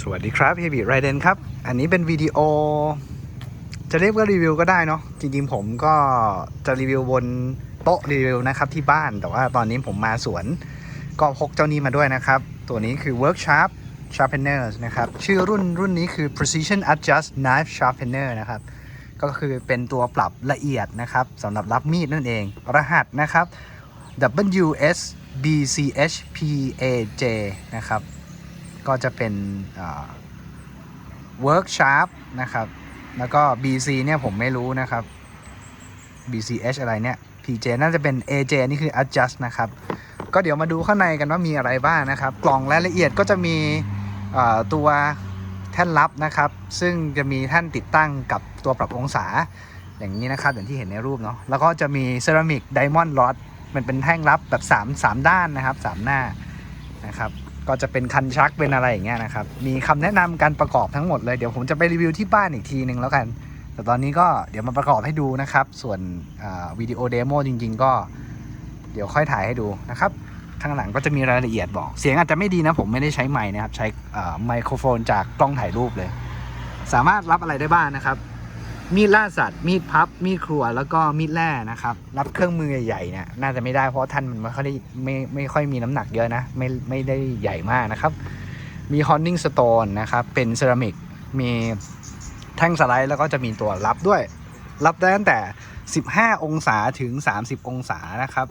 สวัสดีครับเฮบิไรเดนครับ อันนี้เป็นวิดีโอ จะเรียกว่ารีวิวก็ได้เนาะจริงๆผมก็จะรีวิวบนโต๊ะรีวิวนะครับที่บ้านแต่ว่าตอนนี้ผมมาสวน ก็พกเจ้านี้มาด้วยนะครับ ตัวนี้คือ Work Sharp Sharpener นะครับ ชื่อรุ่นรุ่นนี้คือ Precision Adjust Knife Sharpener นะครับ ก็คือเป็นตัวปรับละเอียดนะครับสำหรับรับมีดนั่นเอง รหัสนะครับ WS BCH PAJ นะครับ ก็จะเป็นเอ่อ Work Sharp นะครับ แล้วก็ BC เนี่ยผมไม่รู้นะครับ BCH อะไรเนี่ย PJ น่าจะเป็น AJ นี่คือ adjust นะครับ ก็เดี๋ยวมาดูข้างในกันว่ามีอะไรบ้างนะครับ กล่องรายละเอียดก็จะมีตัวแท่นลับนะครับ ซึ่งจะมีแท่นติดตั้งกับตัวปรับองศาอย่างนี้นะครับ อย่างที่เห็นในรูปเนาะ แล้วก็จะมีเซรามิกไดมอนด์ o d มันเป็นแท่งลับแบบ3 3ด้านนะครับ 3 หน้านะครับ ก็จะเป็นคันชักเป็นอะไรอย่างเงี้ยนะครับ มีคำแนะนำการประกอบทั้งหมดเลยเดี๋ยวผมจะไปรีวิวที่บ้านอีกทีนึงแล้วกัน แต่ตอนนี้ก็เดี๋ยวมาประกอบให้ดูนะครับ ส่วนวิดีโอเดโมจริง ๆ ก็เดี๋ยวค่อยถ่ายให้ดูนะครับ ข้างหลังก็จะมีรายละเอียดบอก เสียงอาจจะไม่ดีนะผมไม่ได้ใช้ไมค์นะครับ ใช้ไมโครโฟนจากกล้องถ่ายรูปเลย สามารถรับอะไรได้บ้างนะครับ มีดล่าสัตว์ มีดพับ มีดครัว แล้วก็มีดแร่นะครับ รับเครื่องมือใหญ่ๆเนี่ยน่าจะไม่ได้เพราะท่านมันไม่ค่อยได้ไม่ไม่ค่อยมีน้ำหนักเยอะนะ ไม่ไม่ได้ใหญ่มากนะครับ มีฮอนนิงสโตนนะครับ เป็นเซรามิก มีแท่งสไลด์แล้วก็จะมีตัวรับด้วย รับได้ตั้งแต่ 15 องศาถึง 30 องศานะครับ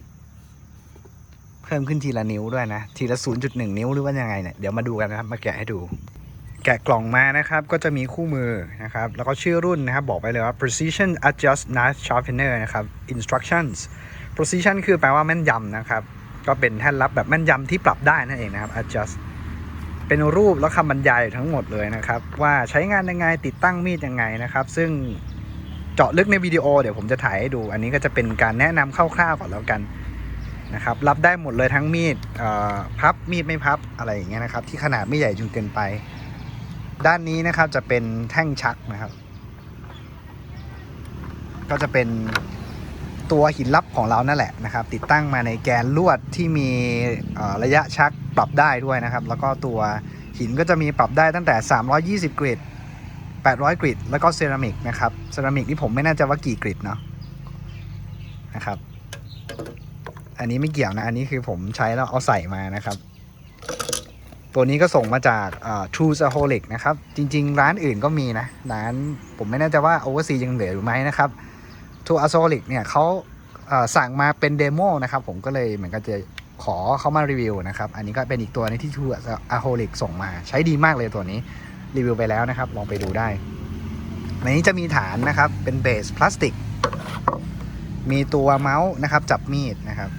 เพิ่มขึ้นทีละนิ้วด้วยนะ ทีละ 0.1 นิ้วหรือว่ายังไงเนี่ย เดี๋ยวมาดูกันนะครับ มาแกะให้ดู แกะกล่องมานะครับ ก็จะมีคู่มือนะครับ แล้วก็ชื่อรุ่นนะครับ บอกไปเลยว่า precision adjust knife sharpener นะครับ instructions precision คือแปลว่าแม่นยำนะครับ ก็เป็นแท่นรับแบบแม่นยำที่ปรับได้นั่นเองนะครับ adjust เป็นรูปแล้วคำบรรยายทั้งหมดเลยนะครับ ว่าใช้งานยังไงติดตั้งมีดยังไงนะครับ ซึ่งเจาะลึกในวิดีโอเดี๋ยวผมจะถ่ายให้ดู อันนี้ก็จะเป็นการแนะนำคร่าวๆก่อนแล้วกันนะครับรับได้หมดเลยทั้งมีดพับมีดไม่พับอะไรอย่างเงี้ยนะครับ ที่ขนาดไม่ใหญ่จนเกินไป ด้านนี้นะครับจะเป็นแท่งชักนะครับ ก็จะเป็นตัวหินลับของเรานั่นแหละนะครับ ติดตั้งมาในแกนลวดที่มีระยะชักปรับได้ด้วยนะครับ แล้วก็ตัวหินก็จะมีปรับได้ตั้งแต่ 320 กริด 800 กริด แล้วก็เซรามิกนะครับ เซรามิกนี่ผมไม่แน่ใจว่ากี่กริดเนาะนะครับ อันนี้ไม่เกี่ยวนะ อันนี้คือผมใช้แล้วเอาใส่มานะครับ ตัวนี้ก็ส่งมาจาก True s a h o l i c นะครับ จริง ๆ ร้านอื่นก็มีนะ ร้านผมไม่แน่ใจว่า Oversea ยังเหลืออยู่ไหมนะครับ True a h o l i c เนี่ยเขาสั่งมาเป็นเดโมนะครับ ผมก็เลยเหมือนกับจะขอเขามารีวิวนะครับ อันนี้ก็เป็นอีกตัวนึงที่ True a h o l i c ส่งมา ใช้ดีมากเลยตัวนี้รีวิวไปแล้วนะครับ ลองไปดูได้ในนี้จะมีฐานนะครับ เป็นเบสพลาสติก มีตัวเมาส์นะครับ จับมีดนะครับ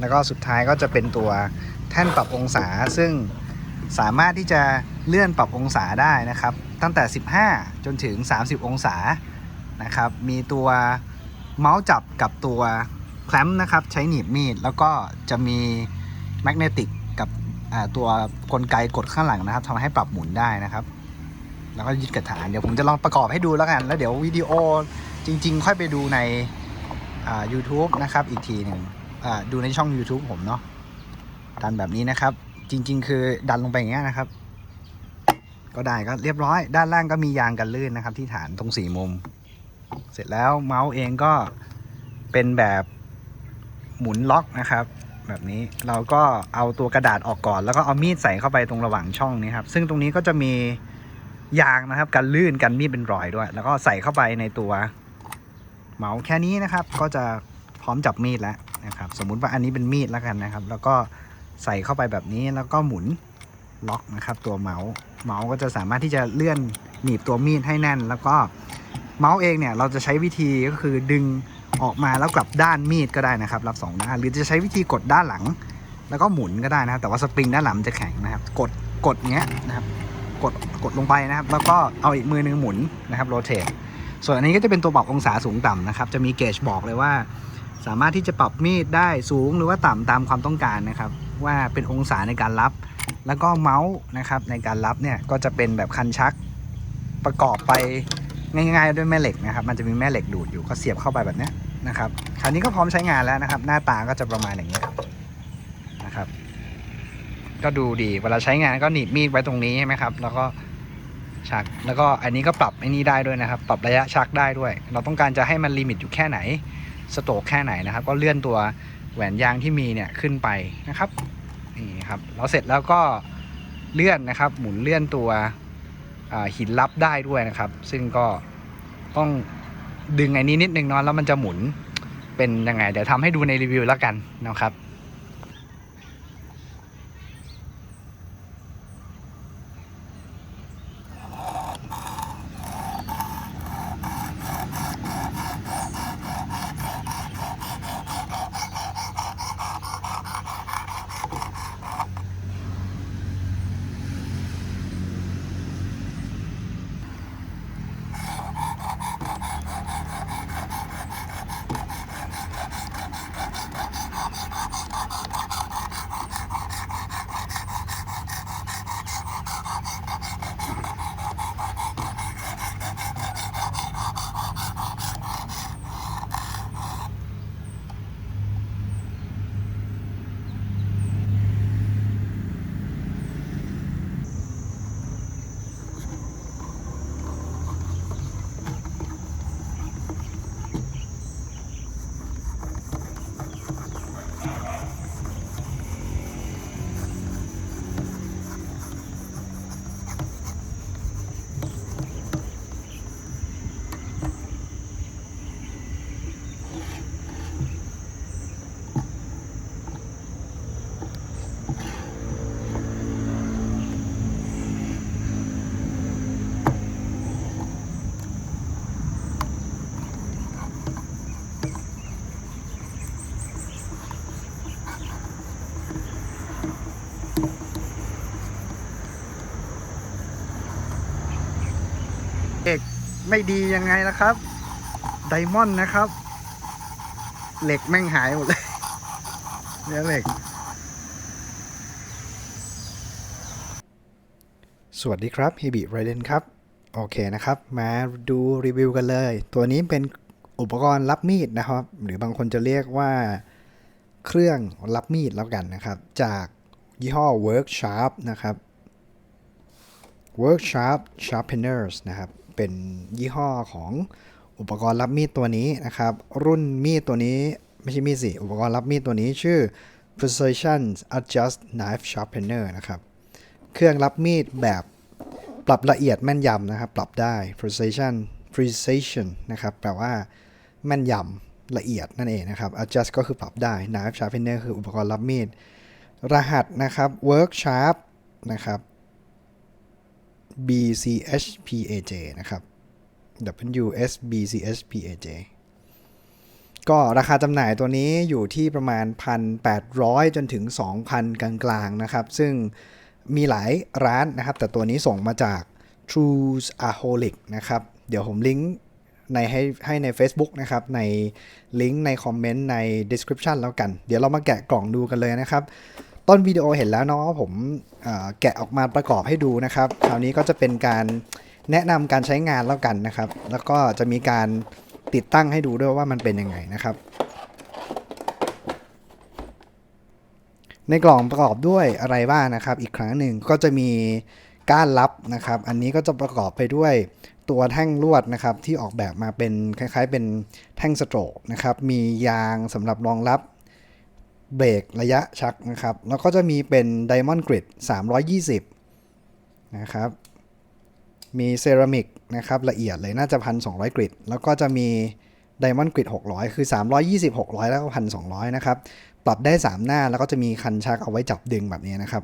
แล้วก็สุดท้ายก็จะเป็นตัว ท่นปรับองศา ซึ่งสามารถที่จะเลื่อนปรับองศาได้นะครับ ตั้งแต่ 15 จนถึง 30 องศานะครับ มีตัวเมาส์จับกับตัวแคลมป์นะครับ ใช้หนีบมีด แล้วก็จะมีแมกเนติกกับตัวกลไกกดข้างหลังนะครับทำให้ปรับหมุนได้นะครับ แล้วก็ยึดกับฐาน เดี๋ยวผมจะลองประกอบให้ดูแล้วกัน แล้วเดี๋ยววิดีโอจริง ๆ ค่อยไปดูในอ่า YouTube นะครับ อีกทีหนึ่งดูในช่อง YouTube ผมเนาะ ดันแบบนี้นะครับ จริง ๆ คือดันลงไปอย่างเงี้ยนะครับ ก็ได้ก็เรียบร้อย ด้านล่างก็มียางกันลื่นนะครับ ที่ฐานตรงสี่มุม เสร็จแล้วเมาส์เองก็เป็นแบบหมุนล็อกนะครับ แบบนี้เราก็เอาตัวกระดาษออกก่อน แล้วก็เอามีดใส่เข้าไปตรงระหว่างช่องนี้ครับ ซึ่งตรงนี้ก็จะมียางนะครับกันลื่นกันมีดเป็นรอยด้วย แล้วก็ใส่เข้าไปในตัวเมาส์แค่นี้นะครับ ก็จะพร้อมจับมีดแล้วนะครับ สมมุติว่าอันนี้เป็นมีดแล้วกันนะครับ แล้วก็ ใส่เข้าไปแบบนี้แล้วก็หมุนล็อกนะครับตัวเมาส์เมาส์ก็จะสามารถที่จะเลื่อนหนีบตัวมีดให้แน่น แล้วก็เมาส์เองเนี่ยเราจะใช้วิธีก็คือดึงออกมาแล้วกลับด้านมีดก็ได้นะครับ รับสองด้านหรือจะใช้วิธีกดด้านหลัง แล้วก็หมุนก็ได้นะครับ แต่ว่าสปริงด้านหลังจะแข็งนะครับ กดกดเงี้ยนะครับกดกดลงไปนะครับ แล้วก็เอาอีกมือหนึงหมุนนะครับโรเตทส่วนอันนี้ก็จะเป็นตัวปรับองศาสูงต่ำนะครับ จะมีเกจบอกเลยว่า สามารถที่จะปรับมีดได้สูงหรือว่าต่ำตามความต้องการนะครับ ว่าเป็นองศาในการรับ แล้วก็เมาส์นะครับในการรับเนี่ยก็จะเป็นแบบคันชักประกอบไปง่ายๆด้วยแม่เหล็กนะครับ มันจะมีแม่เหล็กดูดอยู่ก็เสียบเข้าไปแบบนี้นะครับ คราวนี้ก็พร้อมใช้งานแล้วนะครับ หน้าตาก็จะประมาณอย่างนี้นะครับ ก็ดูดีเวลาใช้งานก็หนีบมีดไว้ตรงนี้ใช่ไหมครับ แล้วก็ชักแล้วก็อันนี้ก็ปรับไอ้นี้ได้ด้วยนะครับ ปรับระยะชักได้ด้วย เราต้องการจะให้มันลิมิตอยู่แค่ไหน สโตกแค่ไหนนะครับ ก็เลื่อนตัว แหวนยางที่มีเนี่ยขึ้นไปนะครับนี่ครับแล้วเสร็จแล้วก็เลื่อนนะครับ หมุนเลื่อนตัวหินลับได้ด้วยนะครับ ซึ่งก็ต้องดึงไอ้นี้นิดนึงเนาะแล้วมันจะหมุนเป็นยังไง เดี๋ยวทำให้ดูในรีวิวแล้วกันนะครับ เอก ไม่ดียังไงล่ะครับ ไดมอนด์นะครับ เหล็กแม่งหายหมดเลยเนี่ยเหล็ก สวัสดีครับฮิบิไรเดนครับ โอเคนะครับ มาดูรีวิวกันเลย ตัวนี้เป็นอุปกรณ์รับมีดนะครับ หรือบางคนจะเรียกว่าเครื่องรับมีดแล้วกันนะครับ จากยี่ห้อ Worksharp นะครับ Worksharp Sharpeners นะครับ เป็นยี่ห้อของอุปกรณ์รับมีดตัวนี้นะครับ รุ่นมีดตัวนี้ไม่ใช่มีดสิ อุปกรณ์รับมีดตัวนี้ชื่อ Precision Adjust Knife Sharpener นะครับ เครื่องรับมีดแบบปรับละเอียดแม่นยำนะครับ ปรับได้ precision precision นะครับ แปลว่าแม่นยำละเอียดนั่นเองนะครับ adjust ก็คือปรับได้ knife sharpener คืออุปกรณ์รับมีด รหัสนะครับ work sharp นะครับ BCHPAJ นะครับ WSBCHPAJ ก็ราคาจำหน่ายตัวนี้อยู่ที่ประมาณ 1,800 จนถึง 2,000 กลางๆ นะครับ ซึ่งมีหลายร้านนะครับ แต่ตัวนี้ส่งมาจาก True Aholic นะครับ เดี๋ยวผมลิงก์ในให้ให้ใน Facebook นะครับ ในลิงก์ในคอมเมนต์ใน description แล้วกัน เดี๋ยวเรามาแกะกล่องดูกันเลยนะครับ ต้นวิดีโอเห็นแล้วเนาะผมแกะออกมาประกอบให้ดูนะครับคราวนี้ก็จะเป็นการแนะนำการใช้งานแล้วกันนะครับ แล้วก็จะมีการติดตั้งให้ดูด้วยว่ามันเป็นยังไงนะครับ ในกล่องประกอบด้วยอะไรบ้างนะครับ อีกครั้งหนึ่งก็จะมีก้านลับนะครับ อันนี้ก็จะประกอบไปด้วยตัวแท่งลวดนะครับ ที่ออกแบบมาเป็นคล้ายๆ เป็นแท่งสโตรกนะครับ มียางสำหรับรองรับ เบรกระยะชักนะครับ แล้วก็จะมีเป็น Diamond Grid 320 นะครับ มีเซรามิกนะครับละเอียดเลยน่าจะ 1,200 กริด แล้วก็จะมี Diamond Grid 600 คือ 320 600 แล้วก็ 1,200 นะครับ ปรับได้ 3 หน้าแล้วก็จะมีคันชักเอาไว้จับดึงแบบนี้นะครับ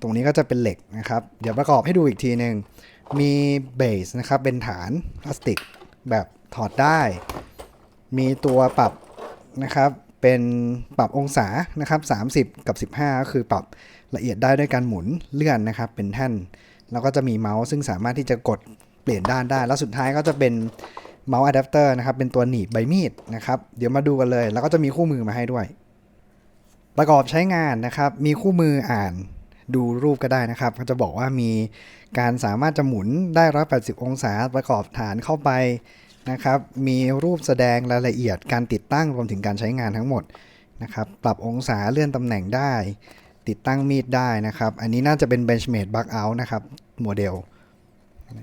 ตรงนี้ก็จะเป็นเหล็กนะครับ เดี๋ยวประกอบให้ดูอีกทีหนึ่งมีเบสนะครับ เป็นฐานพลาสติกแบบถอดได้ มีตัวปรับนะครับ เป็นปรับองศานะครับ30 กับ 15 ก็คือปรับละเอียดได้ด้วยการหมุนเลื่อนนะครับ เป็นแท่น แล้วก็จะมีเมาส์ซึ่งสามารถที่จะกดเปลี่ยนด้านได้ แล้วสุดท้ายก็จะเป็นเมาส์อะแดปเตอร์นะครับ เป็นตัวหนีบใบมีดนะครับ เดี๋ยวมาดูกันเลย แล้วก็จะมีคู่มือมาให้ด้วย ประกอบใช้งานนะครับ มีคู่มืออ่านดูรูปก็ได้นะครับ ก็จะบอกว่ามีการสามารถจะหมุนได้180 องศาประกอบฐานเข้าไป นะครับ มีรูปแสดงรายละเอียดการติดตั้งรวมถึงการใช้งานทั้งหมดนะครับ ปรับองศาเลื่อนตำแหน่งได้ ติดตั้งมีดได้นะครับ อันนี้น่าจะเป็น Benchmade Bug Out นะครับโมเดล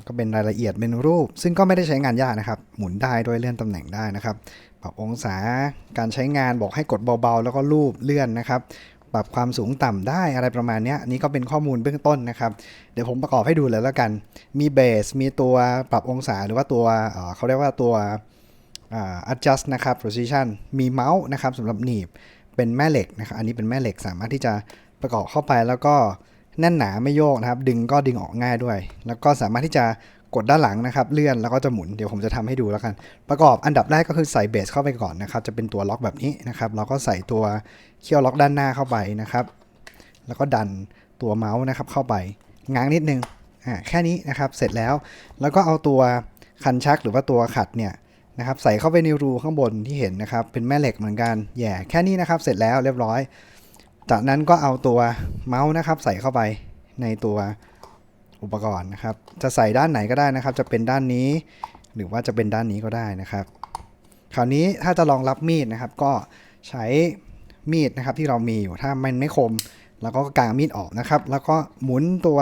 ก็เป็นรายละเอียดเป็นรูป ซึ่งก็ไม่ได้ใช้งานยากนะครับ หมุนได้ด้วยเลื่อนตำแหน่งได้นะครับ ปรับองศา การใช้งานบอกให้กดเบาๆ แล้วก็ลูบเลื่อนนะครับ ปรับความสูงต่ำได้อะไรประมาณนี้นนี้ก็เป็นข้อมูลเบื้องต้นนะครับ เดี๋ยวผมประกอบให้ดูเลยแล้วกัน มีเบส มีตัวปรับองศาหรือว่าตัวเเขาเรียกว่าตัวอ adjust นะครับ position มีเมาส์นะครับสำหรับหนีบเป็นแม่เหล็กนะครับ อันนี้เป็นแม่เหล็กสามารถที่จะประกอบเข้าไปแล้วก็แน่นหนาไม่โยกนะครับ ดึงก็ดึงออกง่ายด้วย แล้วก็สามารถที่จะ กดด้านหลังนะครับ เลื่อนแล้วก็จะหมุนเดี๋ยวผมจะทำให้ดูแล้วกัน ประกอบอันดับแรกก็คือใส่เบสเข้าไปก่อนนะครับ จะเป็นตัวล็อกแบบนี้นะครับแล้วก็ใส่ตัวเขี้ยวล็อกด้านหน้าเข้าไปนะครับ แล้วก็ดันตัวเมาส์นะครับเข้าไปง้างนิดนึงอ่าแค่นี้นะครับเสร็จแล้ว แล้วก็เอาตัวคันชักหรือว่าตัวขัดเนี่ยนะครับใส่เข้าไปในรูข้างบนที่เห็นนะครับ เป็นแม่เหล็กเหมือนกันแย่แค่นี้นะครับ เสร็จแล้วเรียบร้อย จากนั้นก็เอาตัวเมาส์นะครับ ใส่เข้าไปในตัว อุปกรณ์นะครับ จะใส่ด้านไหนก็ได้นะครับ จะเป็นด้านนี้ หรือว่าจะเป็นด้านนี้ก็ได้นะครับ คราวนี้ถ้าจะรองรับมีดนะครับ ก็ใช้มีดนะครับที่เรามีอยู่ถ้ามันไม่คม แล้วก็กางมีดออกนะครับ แล้วก็หมุนตัว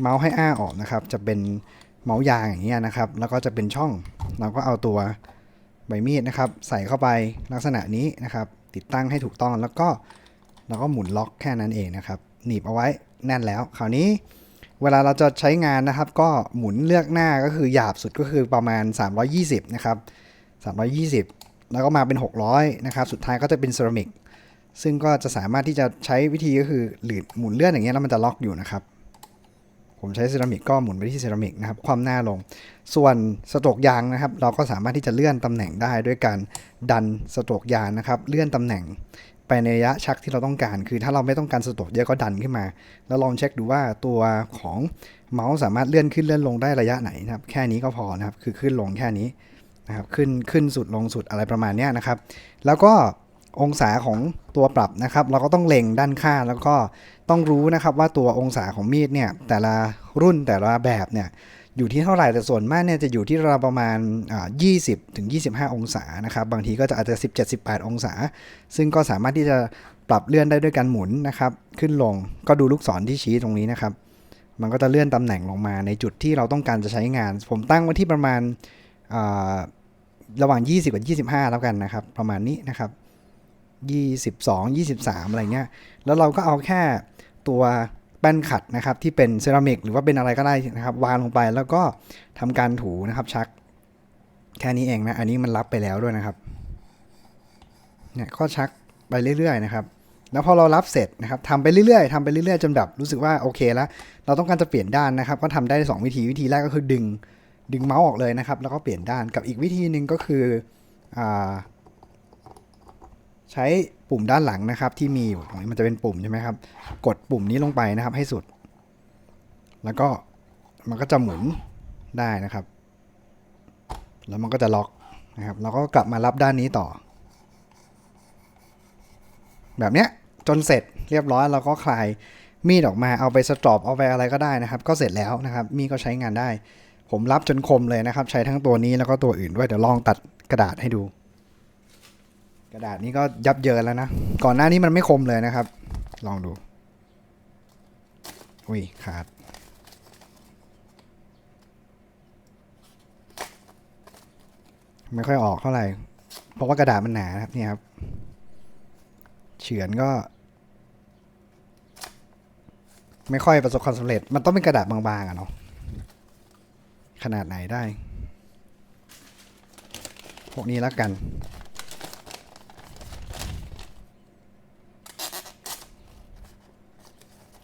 เมาส์ให้อ้าออกนะครับ จะเป็นเมาส์ยางอย่างเงี้ยนะครับ แล้วก็จะเป็นช่อง เราก็เอาตัวใบมีดนะครับ ใส่เข้าไปลักษณะนี้นะครับ ติดตั้งให้ถูกต้องแล้วก็เราก็หมุนล็อกแค่นั้นเองนะครับ หนีบเอาไว้แน่นแล้ว คราวนี้ เวลาเราจะใช้งานนะครับ ก็หมุนเลือกหน้าก็คือหยาบสุดก็คือประมาณ 320 นะครับ 320 แล้วก็มาเป็น 600 นะครับ สุดท้ายก็จะเป็นเซรามิกซึ่งก็จะสามารถที่จะใช้วิธีก็คือหรือหมุนเลื่อนอย่างเงี้ยแล้วมันจะล็อกอยู่นะครับ ผมใช้เซรามิกก็หมุนไปที่เซรามิกนะครับ ความหน้าลง ส่วนสโตรกยางนะครับ เราก็สามารถที่จะเลื่อนตำแหน่งได้ด้วยการดันสโตรกยางนะครับ เลื่อนตำแหน่ง ไปในระยะชักที่เราต้องการ คือถ้าเราไม่ต้องการสโตรกเยอะก็ดันขึ้นมา แล้วลองเช็คดูว่าตัวของเมาส์สามารถเลื่อนขึ้นเลื่อนลงได้ระยะไหนนะครับ แค่นี้ก็พอนะครับ คือขึ้นลงแค่นี้นะครับขึ้นขึ้นสุดลงสุดอะไรประมาณนี้นะครับ แล้วก็องศาของตัวปรับนะครับ เราก็ต้องเล็งด้านข้างแล้วก็ต้องรู้นะครับว่าตัวองศาของมีดเนี่ยแต่ละรุ่นแต่ละแบบเนี่ย อยู่ที่เท่าไหร่แต่ส่วนมากเนี่ยจะอยู่ที่ราวประมาณ 20ถึง25 องศานะครับ บางทีก็จะอาจจะ 17-18 องศา ซึ่งก็สามารถที่จะปรับเลื่อนได้ด้วยการหมุนนะครับ ขึ้นลงก็ดูลูกศรที่ชี้ตรงนี้นะครับ มันก็จะเลื่อนตำแหน่งลงมาในจุดที่เราต้องการจะใช้งาน ผมตั้งไว้ที่ประมาณระหว่าง 20 กับ 25 แล้วกันนะครับ ประมาณนี้นะครับ 22 23 อะไรเงี้ย แล้วเราก็เอาแค่ตัว แป้นขัดนะครับที่เป็นเซรามิกหรือว่าเป็นอะไรก็ได้นะครับวางลงไปแล้วก็ทำการถูนะครับชักแค่นี้เองนะอันนี้มันรับไปแล้วด้วยนะครับเนี่ยก็ชักไปเรื่อยๆนะครับแล้วพอเรารับเสร็จนะครับทำไปเรื่อยๆทำไปเรื่อยๆจนแบบรู้สึกว่าโอเคแล้วเราต้องการจะเปลี่ยนด้านนะครับ ก็ทำได้ 2 วิธีวิธีแรกก็คือดึงดึงเมาส์ออกเลยนะครับ แล้วก็เปลี่ยนด้านกับอีกวิธีหนึ่งก็คืออใช้ ปุ่มด้านหลังนะครับ ที่มีอยู่ตรงนี้มันจะเป็นปุ่มใช่ไหมครับ กดปุ่มนี้ลงไปนะครับ ให้สุด แล้วก็มันก็จะหมุนได้นะครับ แล้วมันก็จะล็อกนะครับแล้วก็กลับมารับด้านนี้ต่อ แบบเนี้ยจนเสร็จเรียบร้อยเราก็คลายมีดออกมาเอาไปสตรอปเอาไปอะไรก็ได้นะครับ ก็เสร็จแล้วนะครับ มีก็ใช้งานได้ ผมรับจนคมเลยนะครับ ใช้ทั้งตัวนี้แล้วก็ตัวอื่นด้วยเดี๋ยวลองตัดกระดาษให้ดู กระดาษนี้ก็ยับเยินแล้วนะ ก่อนหน้านี้มันไม่คมเลยนะครับ ลองดู อุ้ยขาด ไม่ค่อยออกเท่าไหร่ เพราะว่ากระดาษมันหนานะครับนี่ครับ เฉือนก็ ไม่ค่อยประสบความสำเร็จ มันต้องเป็นกระดาษบางๆอะเนาะ ขนาดไหนได้ พวกนี้แล้วกัน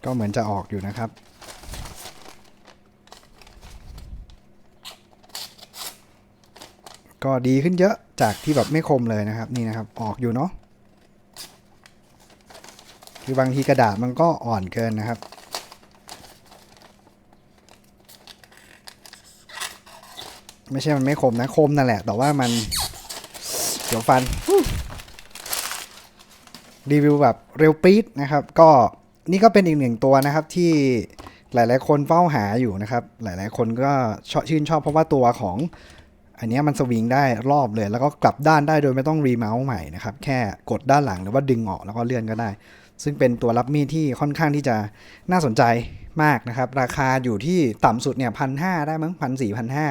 ก็เหมือนจะออกอยู่นะครับ ก็ดีขึ้นเยอะจากที่แบบไม่คมเลยนะครับนี่นะครับออกอยู่เนาะคือบางทีกระดาษมันก็อ่อนเกินนะครับ ไม่ใช่มันไม่คมนะคมนั่นแหละ แต่ว่ามันเดี๋ยวฟันรีวิวแบบเร็วปี๊ดนะครับ ก็ นี่ก็เป็นอีกหนึ่งตัวนะครับที่หลาย ๆ คนเฝ้าหาอยู่นะครับ หลาย ๆ คนก็ชอบชื่นชอบเพราะว่าตัวของ อันนี้มันสวิงได้รอบเลย แล้วก็กลับด้านได้โดยไม่ต้องรีเมาส์ใหม่นะครับ แค่กดด้านหลังหรือว่าดึงออกแล้วก็เลื่อนก็ได้ ซึ่งเป็นตัวรับมีดที่ค่อนข้างที่จะน่าสนใจมากนะครับ ราคาอยู่ที่ต่ำสุดเนี่ยพันหได้มั้งพันสี่พันห้า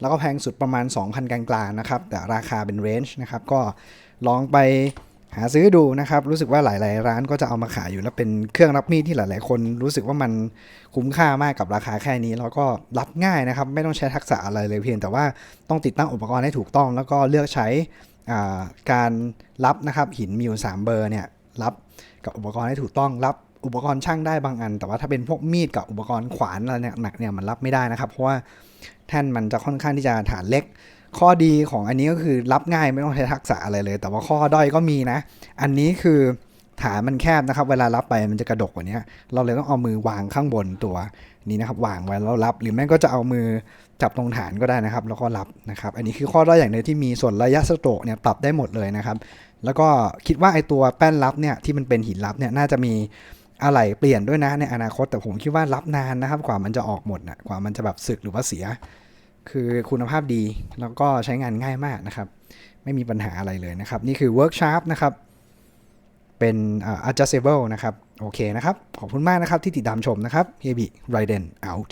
แล้วก็แพงสุดประมาณ 2,000 กลางๆนะครับ แต่ราคาเป็นเรนจ์นะครับ ก็ลองไป หาซื้อดูนะครับ รู้สึกว่าหลาย ๆ ร้านก็จะเอามาขายอยู่แล้วเป็นเครื่องรับมีดที่หลาย ๆ คน รู้สึกว่ามันคุ้มค่ามากกับราคาแค่นี้แล้วก็รับง่ายนะครับ ไม่ต้องใช้ทักษะอะไรเลยเพียงแต่ว่าต้องติดตั้งอุปกรณ์ให้ถูกต้อง แล้วก็เลือกใช้การรับนะครับหินมีอยู่3เบอร์เนี่ยรับกับอุปกรณ์ให้ถูกต้องรับอุปกรณ์ช่างได้บางอัน แต่ว่าถ้าเป็นพวกมีดกับอุปกรณ์ขวานอะไรเนี่ยหนักเนี่ยมันรับไม่ได้นะครับ เพราะว่าแท่นมันจะค่อนข้างที่จะฐานเล็ก ข้อดีของอันนี้ก็คือรับง่ายไม่ต้องใช้ทักษะอะไรเลย แต่ว่าข้อด้อยก็มีนะ อันนี้คือฐานมันแคบนะครับ เวลารับไปมันจะกระดกกว่านี้เราเลยต้องเอามือวางข้างบนตัวนี้นะครับ วางไว้แล้วรับ หรือแม่งก็จะเอามือจับตรงฐานก็ได้นะครับ แล้วก็รับนะครับ อันนี้คือข้อด้อยอย่างเดียวที่มีส่วนระยะสโตรกเนี่ยปรับได้หมดเลยนะครับ แล้วก็คิดว่าไอตัวแป้นรับเนี่ยที่มันเป็นหินรับเนี่ยน่าจะมีอะไรเปลี่ยนด้วยนะในอนาคตแต่ผมคิดว่ารับนานนะครับ กว่ามันจะออกหมดนะกว่ามันจะแบบสึกหรือว่าเสีย คือคุณภาพดีแล้วก็ใช้งานง่ายมากนะครับ ไม่มีปัญหาอะไรเลยนะครับ นี่คือ Work Sharp นะครับ เป็นอ่า adjustable นะครับ โอเคนะครับ ขอบคุณมากนะครับที่ติดตามชมนะครับ h e b i r i d e n out